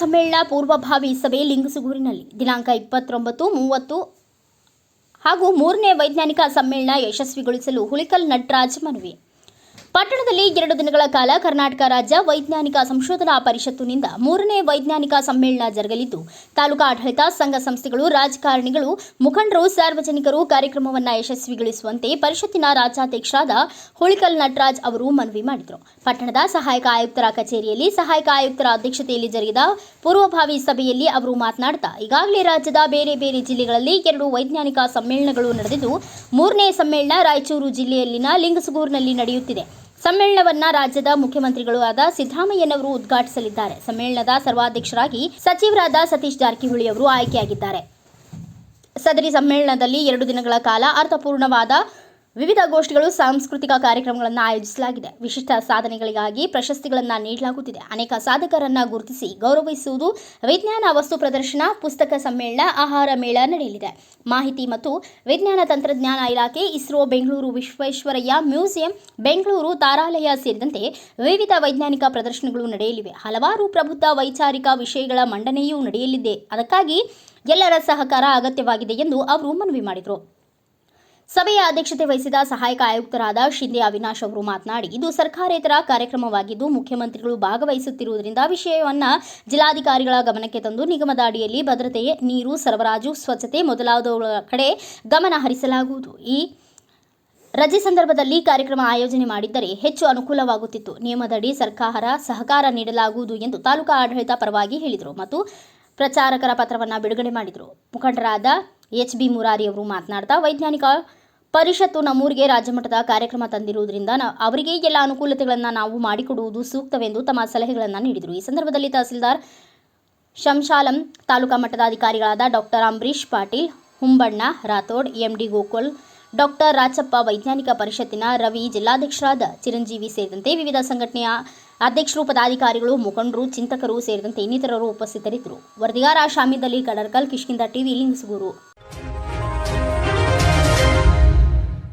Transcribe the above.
ಸಮ್ಮೇಳನ ಪೂರ್ವಭಾವಿ ಸಭೆ ಲಿಂಗಸುಗೂರಿನಲ್ಲಿ. ದಿನಾಂಕ ಇಪ್ಪತ್ತೊಂಬತ್ತು, ಮೂವತ್ತು ಹಾಗೂ ಮೂರನೇ ವೈಜ್ಞಾನಿಕ ಸಮ್ಮೇಳನ ಯಶಸ್ವಿಗೊಳಿಸಲು ಹುಳಿಕಲ್ ನಟರಾಜ್ ಮನವಿ. ಪಟ್ಟಣದಲ್ಲಿ ಎರಡು ದಿನಗಳ ಕಾಲ ಕರ್ನಾಟಕ ರಾಜ್ಯ ವೈಜ್ಞಾನಿಕ ಸಂಶೋಧನಾ ಪರಿಷತ್ತಿನಿಂದ ಮೂರನೇ ವೈಜ್ಞಾನಿಕ ಸಮ್ಮೇಳನ ಜರುಗಲಿದ್ದು, ತಾಲೂಕಾ ಆಡಳಿತ ಸಂಘ ಸಂಸ್ಥೆಗಳು, ರಾಜಕಾರಣಿಗಳು, ಮುಖಂಡರು, ಸಾರ್ವಜನಿಕರು ಕಾರ್ಯಕ್ರಮವನ್ನು ಯಶಸ್ವಿಗೊಳಿಸುವಂತೆ ಪರಿಷತ್ತಿನ ರಾಜ್ಯಾಧ್ಯಕ್ಷರಾದ ಹುಳಿಕಲ್ ನಟರಾಜ್ ಅವರು ಮನವಿ ಮಾಡಿದರು. ಪಟ್ಟಣದ ಸಹಾಯಕ ಆಯುಕ್ತರ ಕಚೇರಿಯಲ್ಲಿ ಸಹಾಯಕ ಆಯುಕ್ತರ ಅಧ್ಯಕ್ಷತೆಯಲ್ಲಿ ಜರುಗಿದ ಪೂರ್ವಭಾವಿ ಸಭೆಯಲ್ಲಿ ಅವರು ಮಾತನಾಡುತ್ತಾ ಈಗಾಗಲೇ ರಾಜ್ಯದ ಬೇರೆ ಬೇರೆ ಜಿಲ್ಲೆಗಳಲ್ಲಿ ಎರಡು ವೈಜ್ಞಾನಿಕ ಸಮ್ಮೇಳನಗಳು ನಡೆದಿದ್ದು, ಮೂರನೇ ಸಮ್ಮೇಳನ ರಾಯಚೂರು ಜಿಲ್ಲೆಯಲ್ಲಿನ ಲಿಂಗಸುಗೂರಿನಲ್ಲಿ ನಡೆಯುತ್ತಿದೆ. ಸಮ್ಮೇಳನವನ್ನ ರಾಜ್ಯದ ಮುಖ್ಯಮಂತ್ರಿಗಳು ಆದ ಸಿದ್ದರಾಮಯ್ಯನವರು ಉದ್ಘಾಟಿಸಲಿದ್ದಾರೆ. ಸಮ್ಮೇಳನದ ಸರ್ವಾಧ್ಯಕ್ಷರಾಗಿ ಸಚಿವರಾದ ಸತೀಶ್ ಜಾರಕಿಹೊಳಿ ಅವರು ಆಯ್ಕೆಯಾಗಿದ್ದಾರೆ. ಸದರಿ ಸಮ್ಮೇಳನದಲ್ಲಿ ಎರಡು ದಿನಗಳ ಕಾಲ ಅರ್ಥಪೂರ್ಣವಾದ ವಿವಿಧ ಗೋಷ್ಠಿಗಳು ಸಾಂಸ್ಕೃತಿಕ ಕಾರ್ಯಕ್ರಮಗಳನ್ನು ಆಯೋಜಿಸಲಾಗಿದೆ. ವಿಶಿಷ್ಟ ಸಾಧನೆಗಳಿಗಾಗಿ ಪ್ರಶಸ್ತಿಗಳನ್ನು ನೀಡಲಾಗುತ್ತಿದೆ. ಅನೇಕ ಸಾಧಕರನ್ನು ಗುರುತಿಸಿ ಗೌರವಿಸುವುದು ವಿಜ್ಞಾನ ವಸ್ತು ಪ್ರದರ್ಶನ, ಪುಸ್ತಕ ಸಮ್ಮೇಳನ, ಆಹಾರ ಮೇಳ ನಡೆಯಲಿದೆ. ಮಾಹಿತಿ ಮತ್ತು ವಿಜ್ಞಾನ ತಂತ್ರಜ್ಞಾನ ಇಲಾಖೆ, ಇಸ್ರೋ, ಬೆಂಗಳೂರು ವಿಶ್ವೇಶ್ವರಯ್ಯ ಮ್ಯೂಸಿಯಂ, ಬೆಂಗಳೂರು ತಾರಾಲಯ ಸೇರಿದಂತೆ ವಿವಿಧ ವೈಜ್ಞಾನಿಕ ಪ್ರದರ್ಶನಗಳು ನಡೆಯಲಿವೆ. ಹಲವಾರು ಪ್ರಬುದ್ಧ ವೈಚಾರಿಕ ವಿಷಯಗಳ ಮಂಡನೆಯೂ ನಡೆಯಲಿದೆ. ಅದಕ್ಕಾಗಿ ಎಲ್ಲರ ಸಹಕಾರ ಅಗತ್ಯವಾಗಿದೆ ಎಂದು ಅವರು ಮನವಿ ಮಾಡಿದರು. ಸಭೆಯ ಅಧ್ಯಕ್ಷತೆ ವಹಿಸಿದ ಸಹಾಯಕ ಆಯುಕ್ತರಾದ ಶಿಂದೆ ಅವಿನಾಶ್ ಅವರು ಮಾತನಾಡಿ, ಇದು ಸರ್ಕಾರೇತರ ಕಾರ್ಯಕ್ರಮವಾಗಿದ್ದು, ಮುಖ್ಯಮಂತ್ರಿಗಳು ಭಾಗವಹಿಸುತ್ತಿರುವುದರಿಂದ ವಿಷಯವನ್ನು ಜಿಲ್ಲಾಧಿಕಾರಿಗಳ ಗಮನಕ್ಕೆ ತಂದು, ನಿಗಮದ ಅಡಿಯಲ್ಲಿ ಭದ್ರತೆ, ನೀರು, ಸರಬರಾಜು, ಸ್ವಚ್ಛತೆ ಮೊದಲಾದವುಗಳ ಕಡೆ ಗಮನ ಹರಿಸಲಾಗುವುದು. ಈ ರಜೆ ಸಂದರ್ಭದಲ್ಲಿ ಕಾರ್ಯಕ್ರಮ ಆಯೋಜನೆ ಮಾಡಿದ್ದರೆ ಹೆಚ್ಚು ಅನುಕೂಲವಾಗುತ್ತಿತ್ತು. ನಿಯಮದಡಿ ಸರ್ಕಾರ ಸಹಕಾರ ನೀಡಲಾಗುವುದು ಎಂದು ತಾಲೂಕಾ ಆಡಳಿತ ಪರವಾಗಿ ಹೇಳಿದರು ಮತ್ತು ಪ್ರಚಾರಕರ ಪತ್ರವನ್ನು ಬಿಡುಗಡೆ ಮಾಡಿದರು. ಮುಖಂಡರಾದ ಎಚ್ ಬಿ ಮುರಾರಿ ಅವರು ಮಾತನಾಡ್ತಾ, ವೈಜ್ಞಾನಿಕ ಪರಿಷತ್ತು ನಮ್ಮೂರಿಗೆ ರಾಜ್ಯಮಟ್ಟದ ಕಾರ್ಯಕ್ರಮ ತಂದಿರುವುದರಿಂದ ಅವರಿಗೆ ಎಲ್ಲ ಅನುಕೂಲತೆಗಳನ್ನು ನಾವು ಮಾಡಿಕೊಡುವುದು ಸೂಕ್ತವೆಂದು ತಮ್ಮ ಸಲಹೆಗಳನ್ನು ನೀಡಿದರು. ಈ ಸಂದರ್ಭದಲ್ಲಿ ತಹಸೀಲ್ದಾರ್ ಶಂಶಾಲಂ ತಾಲೂಕಾ ಮಟ್ಟದ ಅಧಿಕಾರಿಗಳಾದ doctor Ambareesh Patil, Humbanna Rathod, MD Gokul doctor Rachappa ವೈಜ್ಞಾನಿಕ ಪರಿಷತ್ತಿನ ರವಿ, ಜಿಲ್ಲಾಧ್ಯಕ್ಷರಾದ ಚಿರಂಜೀವಿ ಸೇರಿದಂತೆ ವಿವಿಧ ಸಂಘಟನೆಯ ಅಧ್ಯಕ್ಷರು, ಪದಾಧಿಕಾರಿಗಳು, ಮುಖಂಡರು, ಚಿಂತಕರು ಸೇರಿದಂತೆ ಇನ್ನಿತರರು ಉಪಸ್ಥಿತರಿದ್ದರು. ವರದಿಗಾರ ಶಾಮಿದಲ್ಲಿ ಕಡರ್ಕಲ್ ಕಿಷ್ಕಿಂದ ಟಿವಿ, ಲಿಂಗ್ಸುಗೂರು.